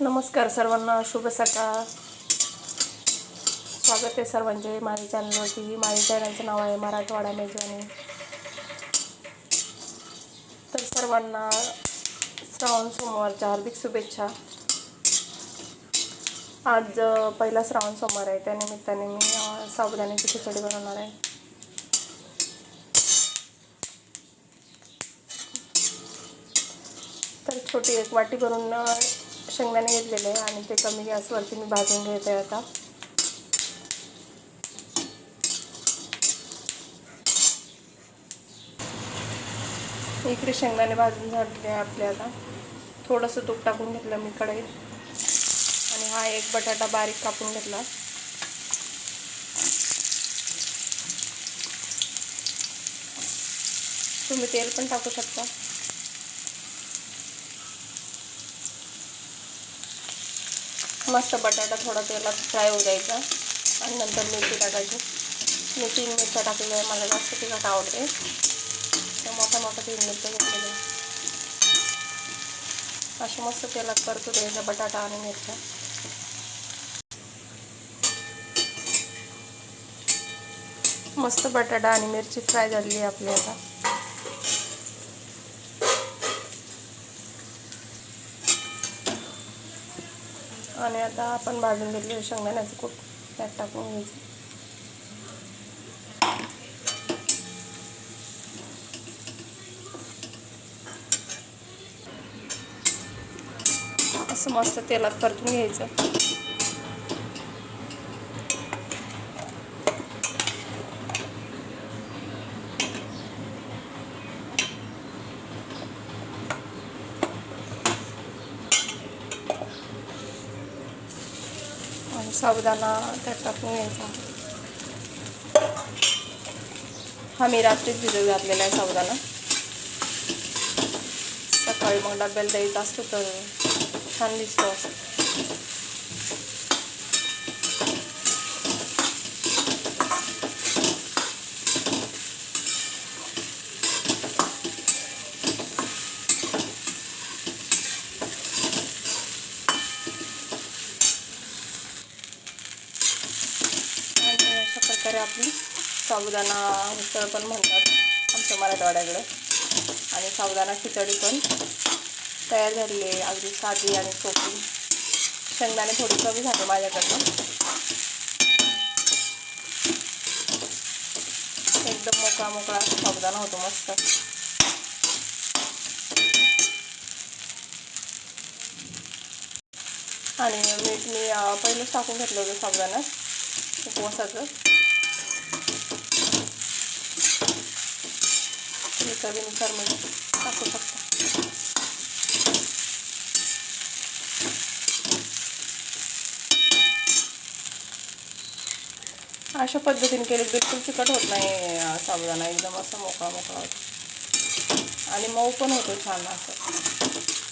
नमस्कार सर्वांना शुभ सकाळ. स्वागत आहे सर्वांचे माझ्या चॅनलवरती. माझ्या चॅनलचं नाव आहे मराठवाडा मेजवानी. तर सर्वांना श्रावण सोमवारच्या हार्दिक शुभेच्छा. आज पहिला श्रावण सोमवार आहे. त्यानिमित्ताने मी साबुदाण्याची खिचडी बनवणार आहे. तर छोटी एक वाटी भरून शेंगदाणे घेतलेले आहे आणि ते कमी गॅसवरती मी भाजून घेते आता. इकडे शेंगदाणे भाजून झाले आहे आपले आता. थोडंसं तूप टाकून घेतलं मी कढईत. आणि हा एक बटाटा बारीक कापून घेतला. तुम्ही तेल पण टाकू शकता. मस्त बटाटा थोडा तेलात फ्राय होऊ द्यायचा. आणि नंतर मिरची टाकायची. मी तीन मिरच्या टाकलेल्या आहे मला जास्त तिखट आवडते. तर मोठ्या मोठ्या तीन मिरच्या घेतलेल्या आहे. असे मस्त तेलात परतू द्यायचा बटाटा आणि मिरच्या. मस्त बटाटा आणि मिरची फ्राय झालेली आहे आपली आता. आणि आता आपण भाजून घेतलेलं शेंगदाण्याचं कूट. त्यात टाकून घ्यायचं. असं मस्त तेलात परतून घ्यायचं. आणि साबुदाणा त्यात टाकून घ्यायचा. हा मी रात्रीच भिजत घातलेला आहे साबुदाणा सकाळी मग डब्याला द्यायचा असतो तर छान दिसतो असं आणि अशा प्रकारे आपली. साबुदाणा उसळ पण म्हणतात आमच्या मराठवाड्याकडे. आणि साबुदाणा खिचडी पण तयार झाली आहे. अगदी साधी आणि सोपी. शेंगदाणे थोडी कमी झाले माझ्याकडनं. एकदम मोकळा मोकळा साबुदाणा होतो मस्त. आणि मीठ मी पहिलंच पहिलेच टाकून घेतलं होतं साबुदाणा. उपवासाचं. तुम्ही चवीनुसार मीठ टाकू शकता अशा पद्धतीने केले बिलकुल चिकट होत नाही साबुदाणा एकदम असं मोकळा मोकळा होतो आणि मऊ पण होतो छान असं